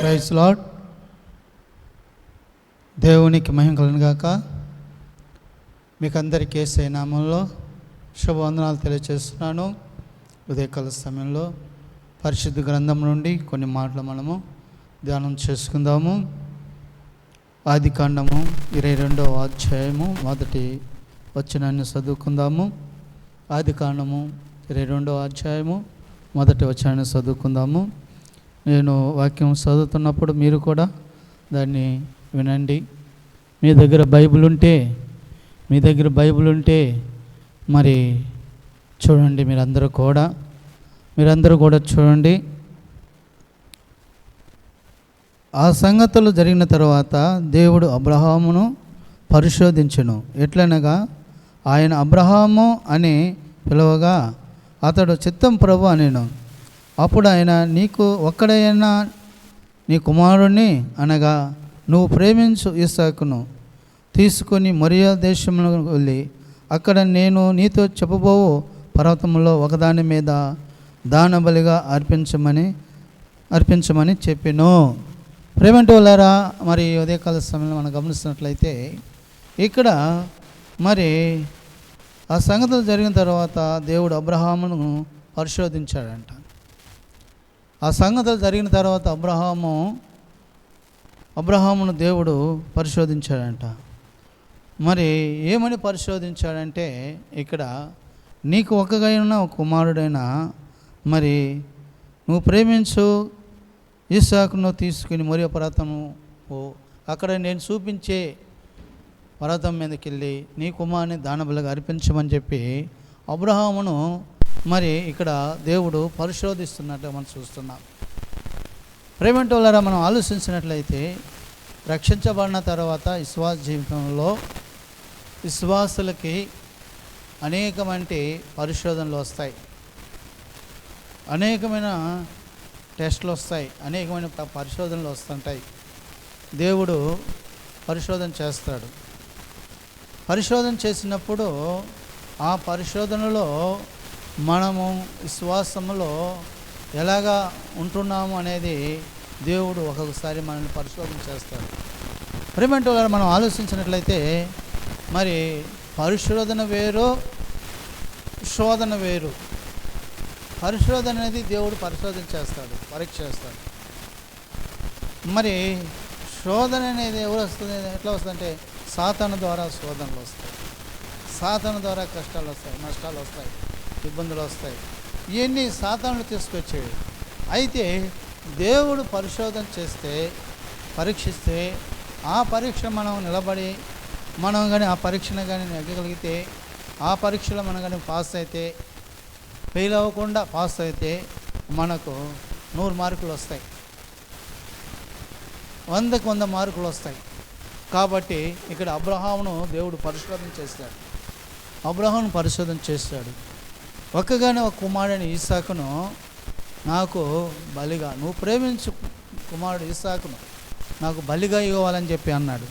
Price lord దేవునికి మహిమ కలను మీకు అందరికీ ఏసే నామంలో శుభవందనాలు తెలియజేస్తున్నాను ఉదయకాల సమయంలో పరిశుద్ధ గ్రంథం నుండి కొన్ని మాటలు మనము ధ్యానం చేసుకుందాము. ఆది కాండము ఇరవై రెండవ అధ్యాయము మొదటి వచనాన్ని చదువుకుందాము. ఆది కాండము ఇరవై రెండవ అధ్యాయము మొదటి వచనాన్ని చదువుకుందాము. నేను వాక్యం చదువుతున్నప్పుడు మీరు కూడా దాన్ని వినండి. మీ దగ్గర బైబిల్ ఉంటే మీ దగ్గర బైబిల్ ఉంటే మరి చూడండి మీరందరూ కూడా మీరందరూ కూడా చూడండి. ఆ సంగతులు జరిగిన తర్వాత దేవుడు అబ్రహామును పరిశోధించును. ఎట్లనగా ఆయన అబ్రహాము అని పిలవగా అతడు చిత్తం ప్రభు అనేను. అప్పుడు ఆయన నీకు ఒక్కడైనా నీ కుమారుణ్ణి అనగా నువ్వు ప్రేమించు ఇసాకును తీసుకొని మరియా దేశంలో వెళ్ళి అక్కడ నేను నీతో చెప్పబోవు పర్వతంలో ఒకదాని మీద దానబలిగా అర్పించమని అర్పించమని చెప్పిను. ప్రేమంటే వాళ్ళారా మరి ఉదయకాల సమయంలో మనం గమనిస్తున్నట్లయితే ఇక్కడ మరి ఆ సంగతులు జరిగిన తర్వాత దేవుడు అబ్రహామును పరిశోధించాడంట. ఆ సంగతులు జరిగిన తర్వాత అబ్రహాము అబ్రహామును దేవుడు పరిశోధించాడంట. మరి ఏమని పరిశోధించాడంటే ఇక్కడ నీకు ఒక్కగైన ఒక కుమారుడైన మరి నువ్వు ప్రేమించు ఈసాకును తీసుకుని మరి పర్వతము అక్కడ నేను చూపించే పర్వతం మీదకి వెళ్ళి నీ కుమారుని దానబలుగా అర్పించమని చెప్పి అబ్రహామును మరి ఇక్కడ దేవుడు పరిశోధిస్తున్నట్టు మనం చూస్తున్నాం. ప్రేమంటే మనం ఆలోచించినట్లయితే రక్షించబడిన తర్వాత విశ్వాస జీవితంలో విశ్వాసులకి అనేకమంటి పరిశోధనలు వస్తాయి. అనేకమైన టెస్ట్లు వస్తాయి అనేకమైన పరిశోధనలు వస్తుంటాయి. దేవుడు పరిశోధన చేస్తాడు. పరిశోధన చేసినప్పుడు ఆ పరిశోధనలో మనము విశ్వాసంలో ఎలాగా ఉంటున్నాము అనేది దేవుడు ఒక్కొక్కసారి మనల్ని పరిశోధన చేస్తాడు. ప్రేమంటే మనం ఆలోచించినట్లయితే మరి పరిశోధన వేరు శోధన వేరు. పరిశోధన అనేది దేవుడు పరిశోధన చేస్తాడు పరీక్ష చేస్తాడు. మరి శోధన అనేది ఎవరు వస్తుంది ఎట్లా వస్తుందంటే సాధన ద్వారా శోధనలు వస్తాయి. సాధన ద్వారా కష్టాలు వస్తాయి నష్టాలు వస్తాయి ఇబ్బందులు వస్తాయి. ఇవన్నీ సాధనలు తీసుకొచ్చేవి. అయితే దేవుడు పరిశోధన చేస్తే పరీక్షిస్తే ఆ పరీక్ష మనం నిలబడి మనం కానీ ఆ పరీక్షను కానీ నెగ్గగలిగితే ఆ పరీక్షలో మనం కానీ పాస్ అయితే ఫెయిల్ అవ్వకుండా పాస్ అయితే మనకు నూరు మార్కులు వస్తాయి. వందకు వంద మార్కులు వస్తాయి. కాబట్టి ఇక్కడ అబ్రహామును దేవుడు పరిశోధన చేస్తాడు. అబ్రహాను పరిశోధన చేస్తాడు. ఒక్కగానే ఒక కుమారుడైన ఈసాకును నాకు బలిగా నువ్వు ప్రేమించు కుమారుడు ఈసాకును నాకు బలిగా ఇవ్వాలని చెప్పి అన్నాడు.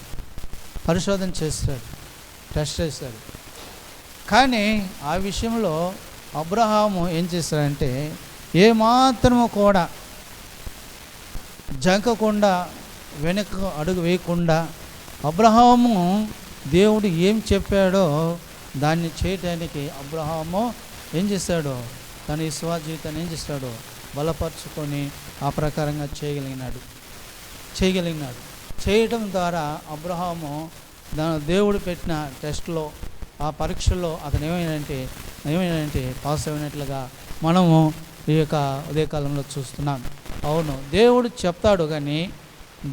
పరిశోధన చేస్తాడు టెస్ట్ చేస్తాడు. కానీ ఆ విషయంలో అబ్రహాము ఏం చేస్తాడంటే ఏమాత్రము కూడా జంకకుండా వెనక అడుగు వేయకుండా అబ్రహాము దేవుడు ఏం చెప్పాడో దాన్ని చేయటానికి అబ్రహాము ఏం చేశాడో తన విశ్వాస జీవితాన్ని ఏం చేస్తాడో? బలపరుచుకొని ఆ ప్రకారంగా చేయగలిగినాడు. చేయగలిగినాడు. చేయటం ద్వారా అబ్రహాము దా దేవుడు పెట్టిన టెస్ట్లో ఆ పరీక్షల్లో అతను ఏమైందంటే ఏమైందంటే పాస్ అయినట్లుగా మనము ఈ యొక్క ఉదయకాలంలో చూస్తున్నాం. అవును దేవుడు చెప్తాడు కానీ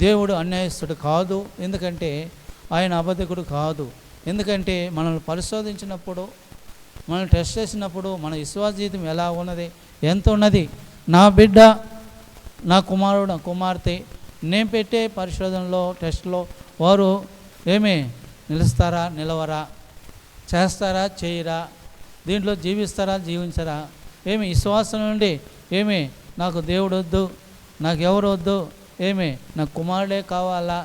దేవుడు అన్యాయస్తుడు కాదు. ఎందుకంటే ఆయన అబద్ధకుడు కాదు. ఎందుకంటే మనల్ని పరిశోధించినప్పుడు మనం టెస్ట్ చేసినప్పుడు మన విశ్వాస జీవితం ఎలా ఉన్నది ఎంత ఉన్నది? నా బిడ్డ నా కుమారుడు నా కుమార్తె నేను పెట్టే పరిశోధనలో టెస్ట్లో వారు ఏమి నిలుస్తారా నిలవరా? చేస్తారా చేయరా? దీంట్లో జీవిస్తారా జీవించరా? ఏమి విశ్వాసం నుండి ఏమి నాకు దేవుడు వద్దు నాకు ఎవరు వద్దు ఏమి నాకు కుమారుడే కావాలా?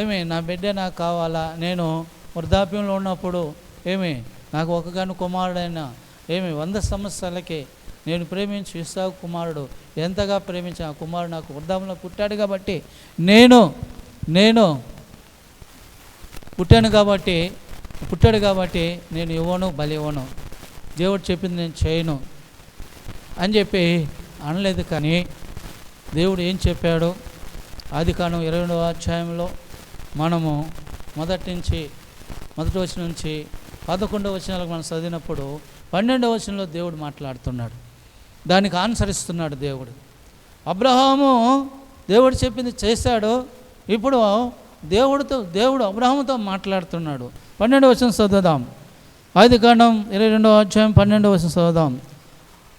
ఏమి నా బిడ్డే నాకు కావాలా? నేను వృద్ధాప్యంలో ఉన్నప్పుడు ఏమి నాకు ఒకగాను కుమారుడైన ఏమి వంద సంవత్సరాలకి నేను ప్రేమించి ఇస్సాకు కుమారుడు ఎంతగా ప్రేమించిన ఆ కుమారుడు నాకు వృద్ధాప్యంలో పుట్టాడు కాబట్టి నేను నేను పుట్టాను కాబట్టి పుట్టాడు కాబట్టి నేను ఇవ్వను బలి ఇవ్వను. దేవుడు చెప్పింది నేను చేయను అని చెప్పి అనలేదు కానీ దేవుడు ఏం చెప్పాడు? ఆది కాలం ఇరవై రెండవ అధ్యాయంలో మనము మొదటి నుంచి మొదటి వచ్చిన నుంచి పదకొండవ వచనాలకు మనం చదివినప్పుడు పన్నెండవ వచనంలో దేవుడు మాట్లాడుతున్నాడు. దానికి అనుసరిస్తున్నాడు దేవుడు. అబ్రహాము దేవుడు చెప్పింది చేశాడు. ఇప్పుడు దేవుడితో దేవుడు అబ్రహంతో మాట్లాడుతున్నాడు. పన్నెండు వచ్చిన చదువుదాం. ఆది కాండం ఇరవై రెండవ అధ్యాయం పన్నెండు వచ్చిన చదువుదాం.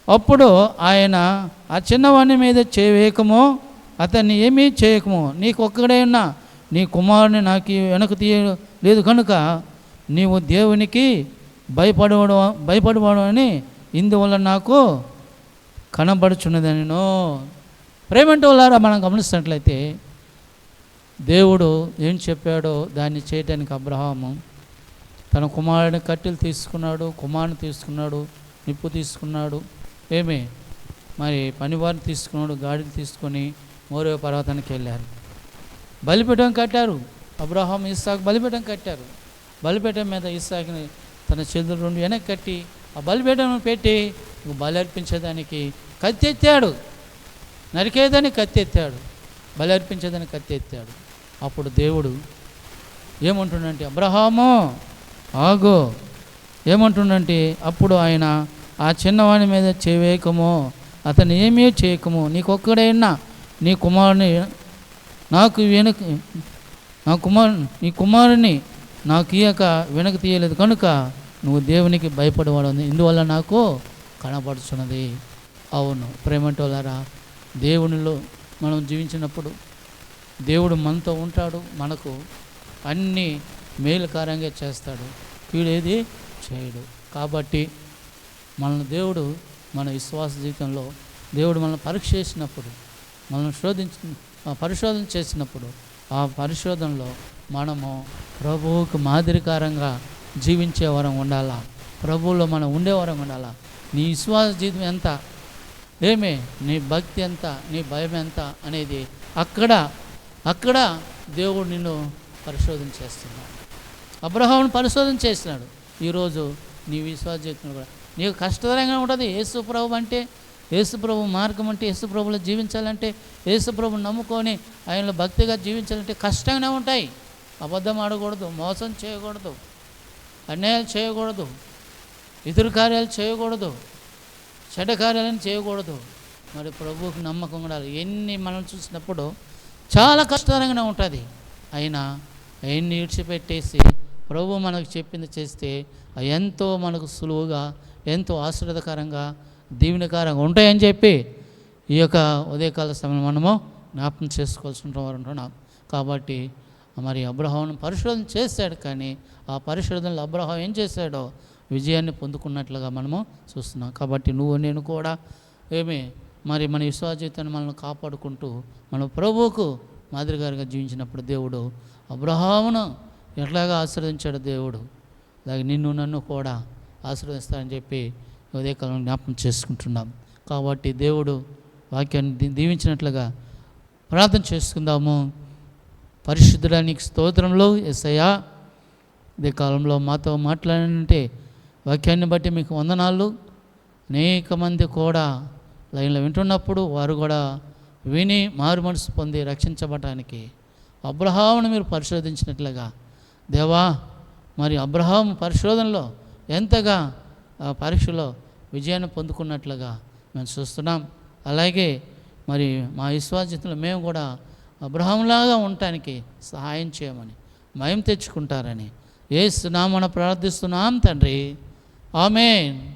అప్పుడు ఆయన ఆ చిన్నవాణి మీద చేయకము అతన్ని ఏమీ చేయకము నీకు ఒక్కడే ఉన్న నీ కుమారుని నాకు వెనక తీయ లేదు కనుక నీవు దేవునికి భయపడవడం భయపడవడం అని ఇందువల్ల నాకు కనబడుచున్నదనినో. ప్రేమంటే వాళ్ళారా మనం గమనిస్తున్నట్లయితే దేవుడు ఏం చెప్పాడో దాన్ని చేయటానికి అబ్రహాము తన కుమారుని కట్టెలు తీసుకున్నాడు కుమారుని తీసుకున్నాడు నిప్పు తీసుకున్నాడు ఏమే? మరి పనివారిని తీసుకున్నాడు గాడిని తీసుకొని మోరే పర్వతానికి వెళ్ళారు. బలిపీఠం కట్టారు. అబ్రహాం ఇస్సాక్ బలిపీఠం కట్టారు. బలిపీఠం మీద ఇస్సాక్ని తన చేతులు రెండు వెనక్కి కట్టి ఆ బలిపీఠం పెట్టి బలి అర్పించేదానికి కత్తి ఎత్తాడు. నరికేదానికి కత్తి ఎత్తాడు. బలి అర్పించేదానికి కత్తి ఎత్తాడు. అప్పుడు దేవుడు ఏమంటుండంటే అబ్రహాము ఆగో. ఏమంటుండంటే అప్పుడు ఆయన ఆ చిన్నవాని మీద చేయవేయకము అతను ఏమీ చేయకము. నీకొక్కడైనా నీ కుమారుని నాకు వెనక నా కుమారు నీ కుమారుని నాకు ఇయ్యక వెనక తీయలేదు. కనుక నువ్వు దేవునికి భయపడేవాడు ఇందువల్ల నాకు కనపడుచున్నది అవును ప్రేమంటోలారా దేవునిలో మనం జీవించినప్పుడు దేవుడు మనతో ఉంటాడు మనకు అన్ని మేలుకారంగా చేస్తాడు వీడేది చేయడు. కాబట్టి మనల్ని దేవుడు మన విశ్వాస జీవితంలో దేవుడు మనల్ని పరీక్ష చేసినప్పుడు మనల్ని శోధించి పరిశోధన చేసినప్పుడు ఆ పరిశోధనలో మనము ప్రభువుకు మాదిరికారంగా జీవించేవారం ఉండాలా? ప్రభువులో మనం ఉండేవారం ఉండాలా? నీ విశ్వాస జీవితం ఎంత? ఏమి నీ భక్తి ఎంత నీ భయం ఎంత అనేది అక్కడ అక్కడ దేవుడు నిన్ను పరిశోధన చేస్తున్నాడు. అబ్రహామును పరిశోధన చేసినాడు. ఈరోజు నీ విశ్వాస జీవితంలో కూడా. నీకు కష్టతరంగా ఉంటుంది. యేసుప్రభు అంటే యేసుప్రభు మార్గం అంటే యేసుప్రభులో జీవించాలంటే యేసుప్రభు నమ్ముకొని ఆయనలో భక్తిగా జీవించాలంటే కష్టంగానే ఉంటాయి. అబద్ధం ఆడకూడదు మోసం చేయకూడదు అన్యాయాలు చేయకూడదు ఇతరు కార్యాలు చేయకూడదు. చెడ్డ కార్యాలను చేయకూడదు. మరి ప్రభువుకి నమ్మకం ఉండాలి. ఎన్ని మనం చూసినప్పుడు చాలా కష్టతరంగానే ఉంటుంది. అయినా అవన్నీ విడిచిపెట్టేసి ప్రభు మనకు చెప్పింది చేస్తే ఎంతో మనకు సులువుగా ఎంతో ఆశ్రదకరంగా దీవెనకరంగా ఉంటాయని చెప్పి ఈ యొక్క ఉదయకాల సమయం మనము జ్ఞాపకం చేసుకోవాల్సి వారు ఉంటున్నాం. కాబట్టి మరి అబ్రహాను పరిశోధన చేశాడు కానీ ఆ పరిశోధనలో అబ్రహం ఏం చేశాడో విజయాన్ని పొందుకున్నట్లుగా మనము చూస్తున్నాం. కాబట్టి నువ్వు నేను కూడా ఏమి మరి మన విశ్వాస జీవితాన్ని మనల్ని కాపాడుకుంటూ మన ప్రభువుకు మాదిరిగారిగా జీవించినప్పుడు దేవుడు అబ్రహామును ఎట్లాగా ఆశీర్వదించాడు దేవుడు? అలాగే నిన్ను నన్ను కూడా ఆశీర్వదిస్తాడని చెప్పి ఉదయకాలం జ్ఞాపకం చేసుకుంటున్నాం. కాబట్టి దేవుడు వాక్యాన్ని దీవించినట్లుగా ప్రార్థన చేసుకుందాము. పరిశుద్ధడానికి స్తోత్రంలో ఎస్ఐయా ఇదే కాలంలో మాతో మాట్లాడాలంటే వాక్యాన్ని బట్టి మీకు వందనాలు. అనేక మంది కూడా లైన్లో వింటున్నప్పుడు వారు కూడా విని మారు మనసు పొంది రక్షించబడటానికి అబ్రహామును మీరు పరిశోధించినట్లుగా దేవా మరి అబ్రహాం పరిశోధనలో ఎంతగా ఆ పరీక్షలో విజయాన్ని పొందుకున్నట్లుగా మేము చూస్తున్నాం. అలాగే మరి మా విశ్వాసంలో మేము కూడా అబ్రహంలాగా ఉండటానికి సహాయం చేయమని మయం తెచ్చుకుంటారని ఏ సునామన ప్రార్థిస్తున్నాం తండ్రి. Amém.